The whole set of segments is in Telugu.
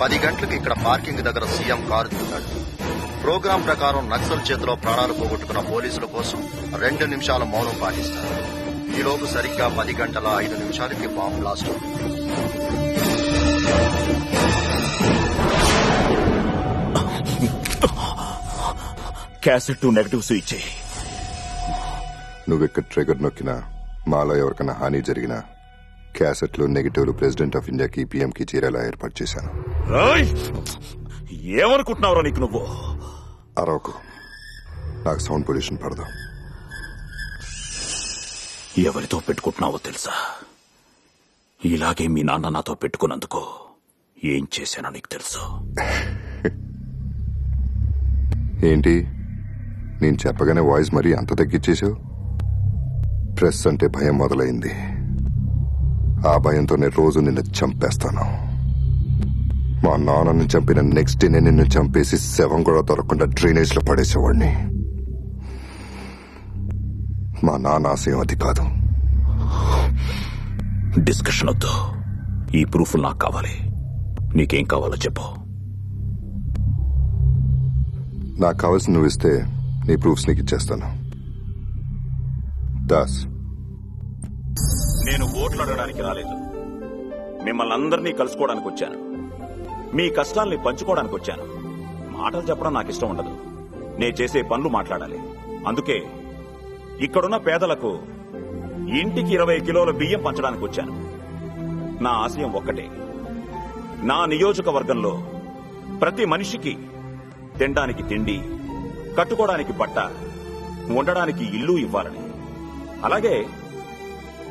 పది గంటలకు ఇక్కడ పార్కింగ్ దగ్గర సీఎం కారు దిగుతాడు. ప్రోగ్రాం ప్రకారం నక్సల్ చేతిలో ప్రాణాలు పోగొట్టుకున్న పోలీసుల కోసం రెండు నిమిషాల మౌనం పాటిస్తారు. ఈలోపు సరిగ్గా పది గంటల ఐదు నిమిషాలకి బాంబ్ బ్లాస్ట్ క్యాసెట్ నెగటివ్స్ ఇచ్చేయి నువ్వు ఇక్కడ ట్రిగర్ నొక్కినా మాలో ఎవరికైనా హాని జరిగినా క్యాసెట్లు నెగిటివ్లు ప్రెసిడెంట్ ఆఫ్ ఇండియాకి పీఎంకి చేరేలా ఏర్పాటు చేశాను. ఏమనుకుంటున్నావురా నీకు నువ్వు? అరవకు. నాకు సౌండ్ పొల్యూషన్ పడదు. ఎవరితో పెట్టుకుంటున్నావో తెలుసా? ఇలాగే మీ నాన్న నాతో పెట్టుకున్నందుకు ఏం చేశానో నీకు తెలుసు. ఏంటి? నేను చెప్పగానే వాయిస్ మరీ అంత తగ్గించేశావు ప్రెస్ అంటే భయం మొదలైంది. ఆ భయంతోనే రోజు నిన్ను చంపేస్తాను. మా నాన్నను చంపిన నెక్స్ట్ డే నిన్ను చంపేసి శవం కూడా దొరకకుండా డ్రైనేజ్లో పడేసేవాడిని. మా నాన్న ఆశయం అది కాదు. డిస్కషన్ వద్దు. ఈ ప్రూఫ్ నాకు కావాలి. నీకేం కావాలో చెప్పు. నాకు కావాల్సిన నువ్వు ఇస్తే నీ ప్రూఫ్స్ నీకు ఇచ్చేస్తాను. దాస్. నేను ఓట్లు అడగడానికి రాలేదు. మిమ్మల్ని అందరినీ కలుసుకోవడానికి వచ్చాను. మీ కష్టాల్ని పంచుకోవడానికి వచ్చాను. మాటలు చెప్పడం నాకు ఇష్టం ఉండదు. నేను చేసే పనులు మాట్లాడాలి. అందుకే ఇక్కడున్న పేదలకు ఇంటికి ఇరవై కిలోల బియ్యం పంచడానికి వచ్చాను. నా ఆశయం ఒక్కటే. నా నియోజకవర్గంలో ప్రతి మనిషికి తినడానికి తిండి కట్టుకోవడానికి బట్ట ఉండడానికి ఇల్లు ఇవ్వాలని. అలాగే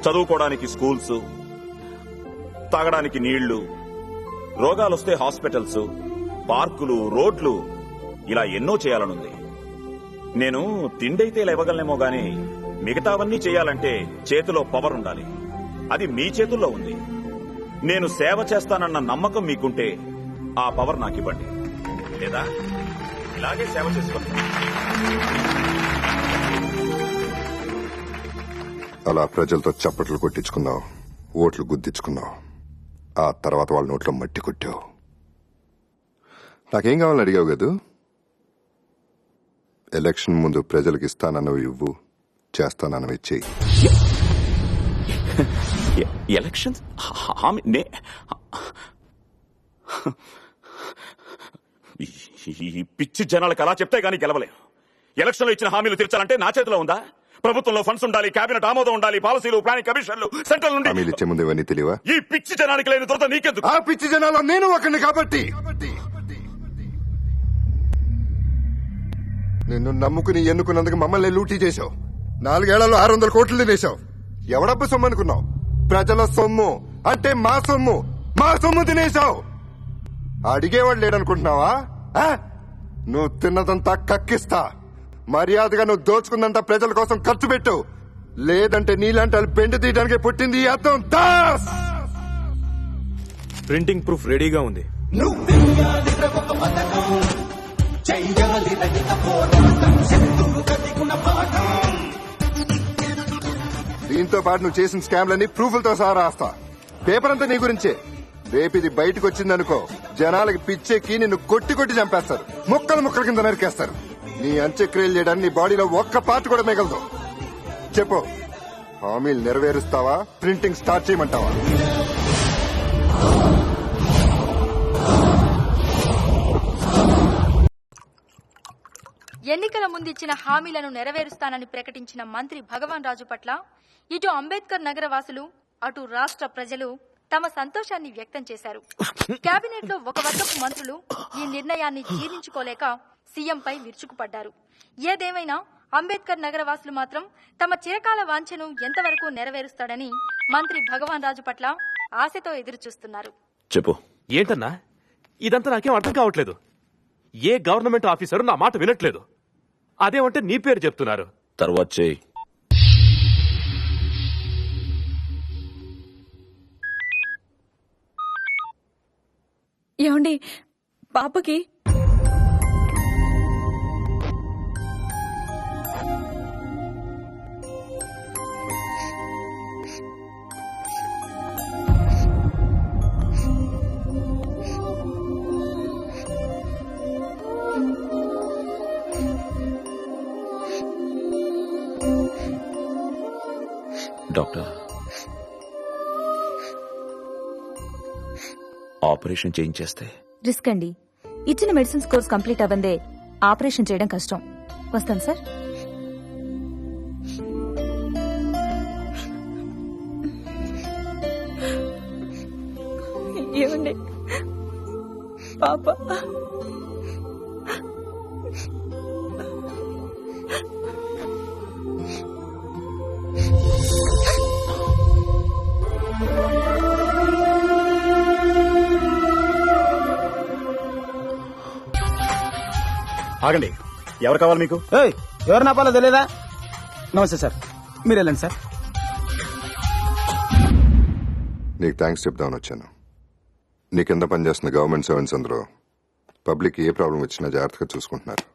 చదువుకోవడానికి స్కూల్స్ తాగడానికి నీళ్ళు రోగాలొస్తే హాస్పిటల్స్ పార్కులు రోడ్లు ఇలా ఎన్నో చేయాలనుంది. నేను తిండైతే లేవగలనేమో గాని మిగతావన్నీ చేయాలంటే చేతిలో పవర్ ఉండాలి. అది మీ చేతుల్లో ఉంది. నేను సేవ చేస్తానన్న నమ్మకం మీకుంటే ఆ పవర్ నాకివ్వండి. లేదా? ఇలాగే సేవ చేసుకోండి. అలా ప్రజలతో చప్పట్లు కొట్టించుకున్నావు ఓట్లు గుద్దించుకున్నావు. ఆ తర్వాత వాళ్ళ నోట్లో మట్టి కొట్టావు. నాకేం కావాలని అడిగావు కదూ ఎలక్షన్ ముందు ప్రజలకు ఇస్తానన్నవి ఇవ్వు చేస్తానన్నవి చెయ్యి. ఎలక్షన్? ఎలక్షన్స్ హామీ? నే ఈ- ఈ పిచ్చి జనాలకు అలా చెప్తే గానీ గెలవలేం. ఎలక్షన్లో ఇచ్చిన హామీలు తీర్చాలంటే నా చేతిలో ఉందా? ప్రభుత్వంలో ఫండ్స్ ఉండాలి కేబినెట్ ఆమోదం ఉండాలి పాలసీలు ప్లానింగ్ కమిషన్లు సెంట్రల్ నుండి ఇచ్చే ముందు ఇవన్నీ తెలియవా? ఈ పిచ్చి జనానికి లేని దొరత నీకెందుకు? ఆ పిచ్చి జనాల్లో నేను ఒకరిని కాబట్టి. నిన్ను నమ్ముకుని ఎన్నుకున్నందుకు మమ్మల్ని లూటీ చేశావు. నాలుగేళ్ళలో ఆరు వందల కోట్లు తినేశావు ఎవడబ్బు సొమ్ము అనుకున్నావు? ప్రజల సొమ్ము. అంటే మా సొమ్ము. మా సొమ్ము తినేశావు. అడిగేవాడు లేడనుకుంటున్నావా? ఆ? నువ్వు తిన్నదంతా కక్కిస్తా. మర్యాదగా నువ్వు దోచుకుందంతా ప్రజల కోసం ఖర్చు పెట్టు. లేదంటే నీలాంటి వాళ్ళు బెండు తీయడానికి పుట్టింది అర్థం దాస్! ప్రింటింగ్ ప్రూఫ్ రెడీగా ఉంది. దీంతో పాటు నువ్వు చేసిన స్కామ్లన్నీ ప్రూఫ్లతో సహా రాస్తా. పేపర్ అంతా నీ గురించే. రేపు ఇది బయటకు వచ్చిందనుకో జనాలకి పిచ్చెక్కి నిన్ను కొట్టి కొట్టి చంపేస్తారు. ముక్కలు ముక్కల కింద నరికేస్తారు. నీ అంత్యక్రియలు చేయడానికి నీ బాడీలో ఒక్క పార్ట్ కూడా మిగలదు. చెప్పు. హామీలు నెరవేరుస్తావా? ప్రింటింగ్ స్టార్ట్ చేయమంటావా? ఎన్నికల ముందిచ్చిన హామీలను నెరవేరుస్తానని ప్రకటించిన మంత్రి భగవాన్ రాజు పట్ల ఇటు అంబేద్కర్ నగర వాసులు అటు రాష్ట్ర ప్రజలు తమ సంతోషాన్ని వ్యక్తం చేశారు. కేబినెట్లో ఒక వర్గపు మంత్రులు ఈ నిర్ణయాన్ని జీర్ణించుకోలేక సీఎంపై విరుచుకుపడ్డారు. ఏదేమైనా అంబేద్కర్ నగర వాసులు మాత్రం తమ చిరకాల వాంఛను ఎంతవరకు నెరవేరుస్తాడని మంత్రి భగవాన్ రాజు పట్ల ఆశతో ఎదురుచూస్తున్నారు. చెప్పు. ఏంటన్నా? ఇదంతా నాకేం అర్థం కావట్లేదు. ఏ గవర్నమెంట్ ఆఫీసరు నా మాట వినట్లేదు. అదేమంటే నీ పేరు చెప్తున్నారు. తర్వాత చేయి ఏమండి పాపకి డాక్టర్. ఆపరేషన్ చేయించేస్తే? రిస్క్ అండి. ఇచ్చిన మెడిసిన్స్ కోర్స్ కంప్లీట్ అవ్వందే ఆపరేషన్ చేయడం కష్టం. వస్తాను సార్. ఏమండి? పాప. ఆగండి. ఎవరు కావాలి మీకు? ఏయ్ ఎవరు నాపాలో తెలియదా నమస్తే సార్. మీరు వెళ్ళండి సార్. నీకు థ్యాంక్స్ చెప్దామని వచ్చాను. నీ కింద పనిచేస్తున్న గవర్నమెంట్ సర్వెంట్స్ అందరూ? పబ్లిక్ ఏ ప్రాబ్లం వచ్చినా జాగ్రత్తగా చూసుకుంటున్నారు.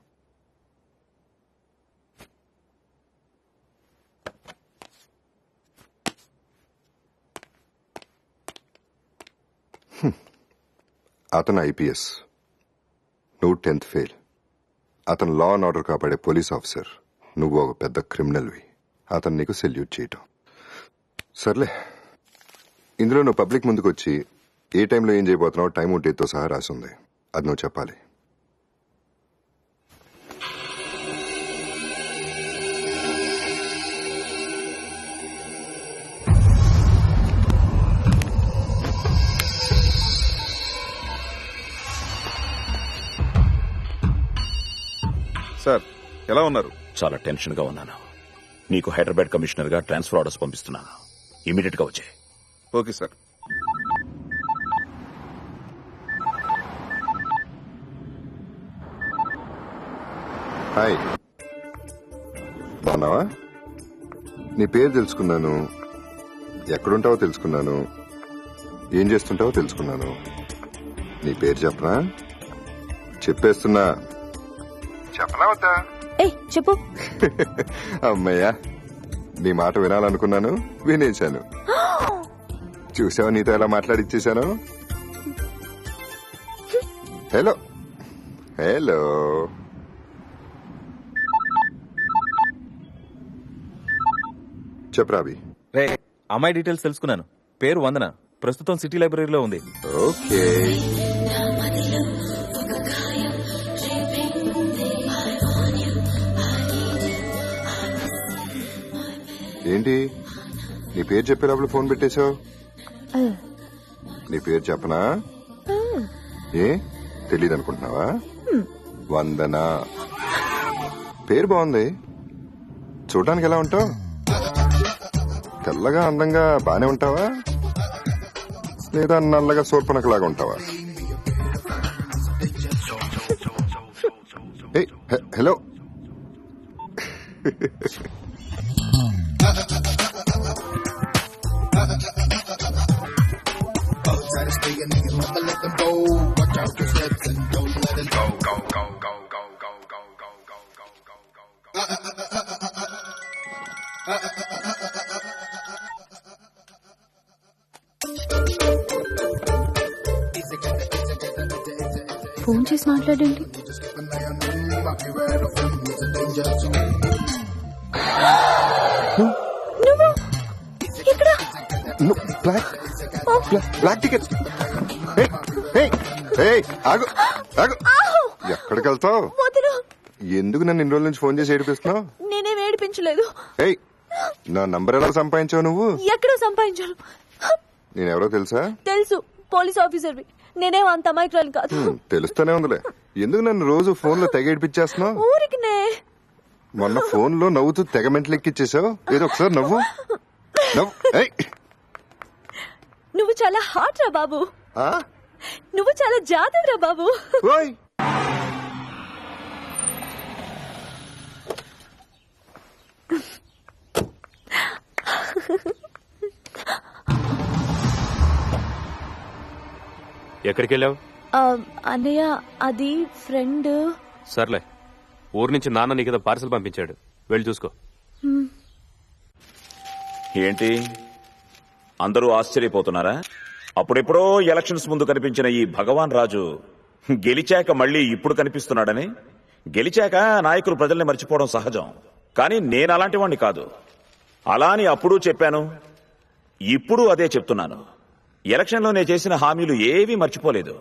అతను ఐపీఎస్ నువ్వు టెన్త్ ఫెయిల్. అతను లా అండ్ ఆర్డర్ కాపాడే పోలీస్ ఆఫీసర్ నువ్వు ఒక పెద్ద క్రిమినల్వి అతను నీకు సెల్యూట్ చేయటం. సర్లే. ఇందులో నువ్వు పబ్లిక్ ముందుకు వచ్చి ఏ టైంలో ఏం చేయబోతున్నావు టైం ఉంటేతో సహా రాసి ఉంది అది నువ్వు చెప్పాలి. ఎలా ఉన్నారు? చాలా టెన్షన్గా ఉన్నాను. నీకు హైదరాబాద్ కమిషనర్గా ట్రాన్స్ఫర్ ఆర్డర్స్ పంపిస్తున్నాను. ఇమీడియట్గా వచ్చే ఓకే సార్. హాయ్. బాగున్నావా? నీ పేరు తెలుసుకున్నాను. ఎక్కడుంటావో తెలుసుకున్నాను. ఏం చేస్తుంటావో తెలుసుకున్నాను. నీ పేరు చెప్పనా? చెప్పేస్తున్నా. చెప్పనా వద్దా? చెప్పు. అమ్మయ్యా నీ మాట వినాలనుకున్నాను వినేశాను. చూసావా నీతో ఎలా మాట్లాడిచ్చేశాను? హలో హలో చెప్పరాబి రే అమ్మాయి డీటెయిల్స్ తెలుసుకున్నాను. పేరు వందన. ప్రస్తుతం సిటీ లైబ్రరీలో ఉంది. ఓకే. ఏంటి? నీ పేరు చెప్పేటప్పుడు ఫోన్ పెట్టేశావు? నీ పేరు చెప్పనా? ఏ? తెలీదు అనుకుంటున్నావా వందన? పేరు బాగుంది. చూడడానికి ఎలా ఉంటావు? తెల్లగా అందంగా బానే ఉంటావా? లేదా నల్లగా సోర్పనకలాగా ఉంటావా? ఫోన్ చేసి మాట్లాడండి. బ్లాక్ టికెట్ ఆగు ఆగు. ఎక్కడికి వెళ్తావు? ఎందుకు నన్ను ఇన్ని రోజుల నుంచి ఫోన్ చేసి ఏడిపిస్తున్నావు? నేనేం ఏడిపించలేదు. ఏయ్ నా నంబర్ ఎలా సంపాదించావు నువ్వు? ఎక్కడో సంపాదించాను. నేనెవరో తెలుసా? తెలుసు పోలీస్ ఆఫీసర్వి. నేనేం అంత అమాయకురాలు కాదు. తెలుస్తూనే ఉందిలే. ఎందుకు నన్ను రోజు ఫోన్లో తెగ ఏడిపించేస్తున్నావు? ఊరికినే. మొన్న ఫోన్లో నవ్వుతూ తెగ మెంటలు ఎక్కిచ్చేసావు ఏదో ఒకసారి నవ్వు. నవ్వు. నువ్వు చాలా హాట్ రా బాబు. ఆ? నువ్వు చాలా జాతవ్ రా బాబు. ఓయ్! ఎక్కడికి వెళ్ళావు అన్నయ్య అది ఫ్రెండ్ సర్లే. ఊరు నుంచి నాన్న నీకు పార్సల్ పంపించాడు. వెళ్ళి చూసుకో. ఏంటి? అందరూ ఆశ్చర్యపోతున్నారా? అప్పుడెప్పుడో ఎలక్షన్స్ ముందు కనిపించిన ఈ భగవాన్ రాజు గెలిచాక మళ్ళీ ఇప్పుడు కనిపిస్తున్నాడని? గెలిచాక నాయకులు ప్రజల్ని మర్చిపోవడం సహజం. కానీ నేను అలాంటివాడిని కాదు. అలా అని అప్పుడు చెప్పాను. ఇప్పుడు అదే చెప్తున్నాను. ఎలక్షన్లో నేను చేసిన హామీలు ఏవీ మర్చిపోలేదు.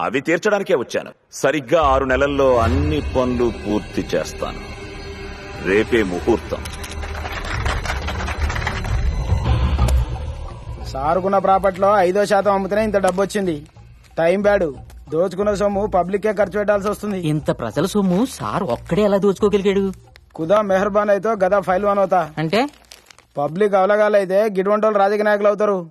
అవి తీర్చడానికే వచ్చాను. సరిగ్గా ఆరు నెలల్లో అన్ని పనులు పూర్తి చేస్తాను. రేపే ముహూర్తం. సారుకున్న ప్రాపర్టీలో ఐదో శాతం అమ్ముతేనే ఇంత డబ్బు వచ్చింది. Time bad. దోచుకున్న సొమ్ము పబ్లిక్కే ఖర్చు పెట్టాల్సి వస్తుంది. ఇంత ప్రజల సొమ్ము సార్ ఒక్కడే ఎలా దోచుకోగలిగాడు? కుదా మెహర్బాన్ అయితే గదా ఫైల్ వన్ అవుతా. అంటే? పబ్లిక్ అవలగాలైతే గిడ్వంటోళ్ళు రాజకీయ నాయకులు అవుతారు.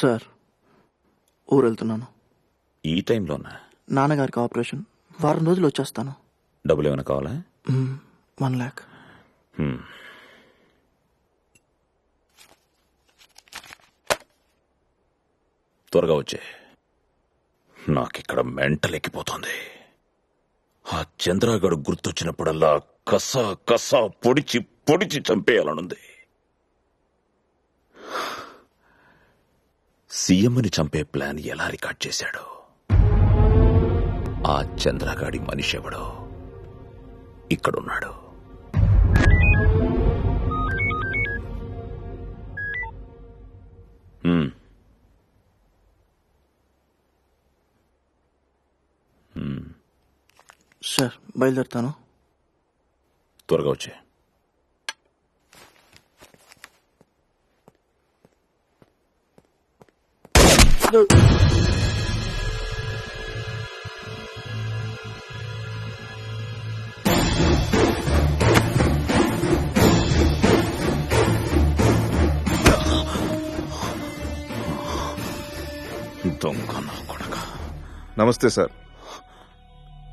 సార్ ఊరు వెళ్తున్నాను ఈ టైంలోనా? నాన్నగారికి ఆపరేషన్. వారం రోజులు వచ్చేస్తాను. డబ్బులు ఏమైనా కావాలా? వన్ ల్యాక్. త్వరగా వచ్చే. నాకిక్కడ మెంటల్ ఎక్కిపోతుంది ఆ చంద్రగడు గుర్తొచ్చినప్పుడల్లా కస కస పొడిచి పొడిచి చంపేయాలనుంది. సీఎంని చంపే ప్లాన్ ఎలా రికార్డ్ చేశాడు. ఆ చంద్రగాడి మనిషి ఎవడో ఇక్కడున్నాడు. సార్ బయలుదేరుతాను. త్వరగా వచ్చే. దొంగ నా కొడక నమస్తే సార్.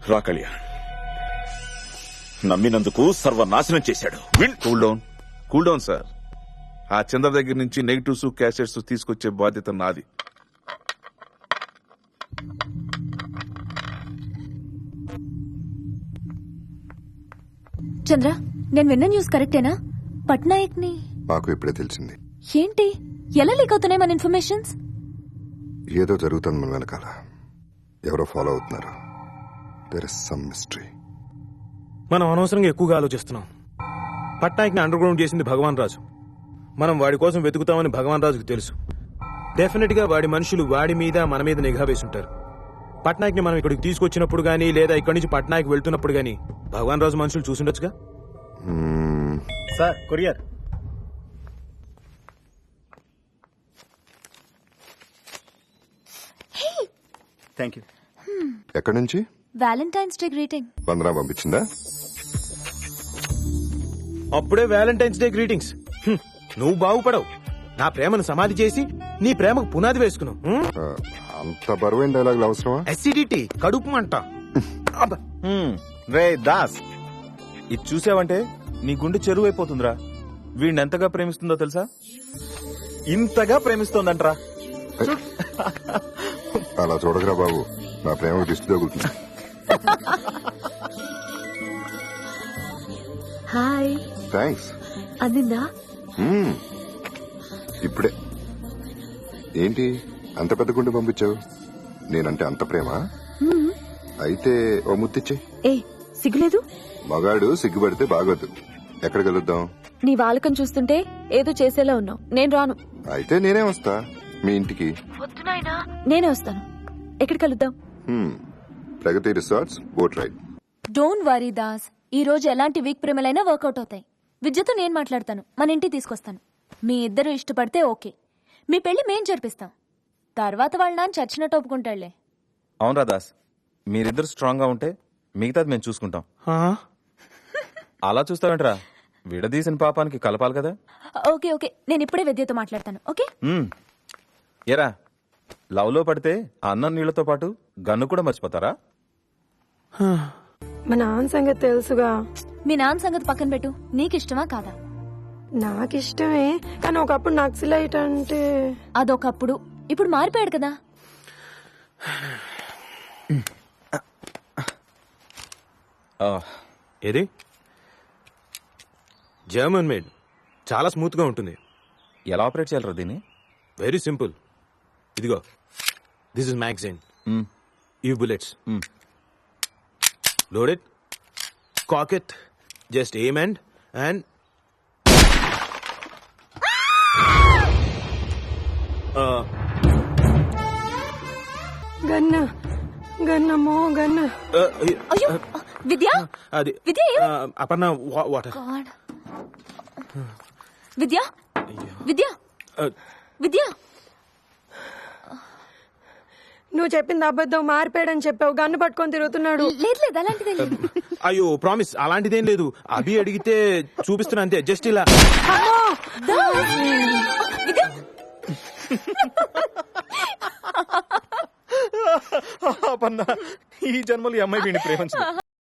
రా కళ్యాణ్. నమ్మినందుకు సర్వనాశనం చేశాడు. Cool down cool down sir ఆ చంద్ర దగ్గర నుంచి నెగిటివ్స్ క్యాసెట్స్ తీసుకొచ్చే బాధ్యత నాది. చంద్ర నేను విన్న న్యూస్ కరెక్టేనా పట్నాయక్ని మాకు ఇప్పుడే తెలిసింది. ఏంటి? ఎలా లీక్ అవుతున్నాయి మన ఇన్ఫర్మేషన్స్ ఏదో జరుగుతుంది మన వెనకాల. ఎవరో ఫాలో అవుతున్నారు. దర్ ఇస్ సమ్ మిస్టరీ మనం అనవసరంగా ఎక్కువగా ఆలోచిస్తున్నాం. పట్నాయక్ని అండర్ గ్రౌండ్ చేసింది భగవాన్ రాజు. మనం వాడి కోసం వెతుకుతామని భగవాన్ రాజుకు తెలుసు. డెఫినెట్గా వాడి మనుషులు వాడి మీద మన మీద నిఘా వేసుంటారు పట్నాయక్ని మనం ఇక్కడికి తీసుకొచ్చినప్పుడు గానీ లేదా ఇక్కడి నుంచి పట్నాయక్ వెళ్తున్నప్పుడు గానీ భగవాన్ రాజు మనుషులు చూసుండొచ్చుగా సార్ కొరియర్. థ్యాంక్ యూ ఎక్కడి నుంచి వ్యాలంటైన్స్ డే గ్రీటింగ్. వందనా పంపించిందా? అప్పుడే వ్యాలంటైన్స్ డే గ్రీటింగ్స్. హ్మ్, నువ్వు బాగుపడవు. నా ప్రేమను సమాధి చేసి నీ ప్రేమకు పునాది వేసుకున్నావు. హ్మ్? ఆ, అంత బరువైన డైలాగులు అవసరమా? అసిడిటీ కడుపు మంట. అబ్బా. రే దాస్. ఇది చూసావంటే నీ గుండె చెరువు అయిపోతుందిరా వీడిని ఎంతగా ప్రేమిస్తుందో తెలుసా? ఇంతగా ప్రేమిస్తోందంట్రా. అలా చూడకరా బాబు. నా ప్రేమకు దిష్టి తగులుతుంది. హాయ్. థ్యాంక్స్ అందిందా మ్మ్. ఇప్పుడే. ఏంటి? అంత పెద్ద గుండె పంపించావు? నేనంటే అంత ప్రేమ? అయితే ఓ ముత్తిచ్చే. ఏ సిగ్గులేదు? మగాడు సిగ్గుపడితే బాగోదు. ఎక్కడ కలుద్దాం? నీ వాలకం చూస్తుంటే ఏదో చేసేలా ఉన్నావు. నేను రాను. అయితే నేనే వస్తా. మీ ఇంటికి. నేనే వస్తాను. ఎక్కడ కలుద్దాం. Pragathi resorts boat ride don't worry Das. ఈ రోజు ఎలాంటి వీక్ ప్రేమలైనా వర్కౌట్ అవుతాయి. విద్యతో నేను మాట్లాడతాను. మన ఇంటికి తీసుకొస్తాను. మీ ఇద్దరు ఇష్టపడితే ఓకే. మీ పెళ్ళి మేం జరిపిస్తాం. తర్వాత వాళ్ళ నాన్న చచ్చినట్టు ఒప్పుకుంటాడులే. అవునరా దాస్. మీరిద్దరు స్ట్రాంగ్గా ఉంటే మిగతాది మేము చూసుకుంటాం? అలా చూస్తావేంట్రా? విడదీసిన పాపానికి కలపాలి కదా? Okay okay. నేను ఇప్పుడే విద్యతో మాట్లాడతాను. ఓకే? మ్మ్. ఎరా లవ్లో పడితే అన్నం నీళ్ళతో పాటు గన్ను కూడా మర్చిపోతారా? మా నాన్న సంగతి తెలుసుగా. మీ నాన్న సంగతి పక్కన పెట్టు. నీకు ఇష్టమా కాదా? నాకు ఇష్టమే కానీ ఒకప్పుడు నక్సలైట్ అంటే అదొకప్పుడు. ఇప్పుడు మారిపోయాడు కదా. ఆ, ఏది? German made. చాలా స్మూత్గా ఉంటుంది. ఎలా ఆపరేట్ చేయాలరా దీన్ని? Very simple. ఇదిగో. దిస్ ఇస్ మ్యాగజైన్ ఈ bullets load it cock it just aim and and గన్న గన్నమ్మో గన్న అయ్యో విద్య అది విద్య అపర్ణ వాటర్ God. విద్య విద్య విద్య నువ్వు చెప్పింది అబద్ధం మారిపోయాడని చెప్పావు గన్ను పట్టుకొని తిరుగుతున్నాడు. లేదు లేదు అలాంటిదే లేదు. అయ్యో ప్రామిస్ అలాంటిదేం లేదు. అభి అడిగితే చూపిస్తున్నా అంతే జస్ట్ ఇలా. ఈ జన్మలో ఈ అమ్మాయి వీడిని ప్రేమించదు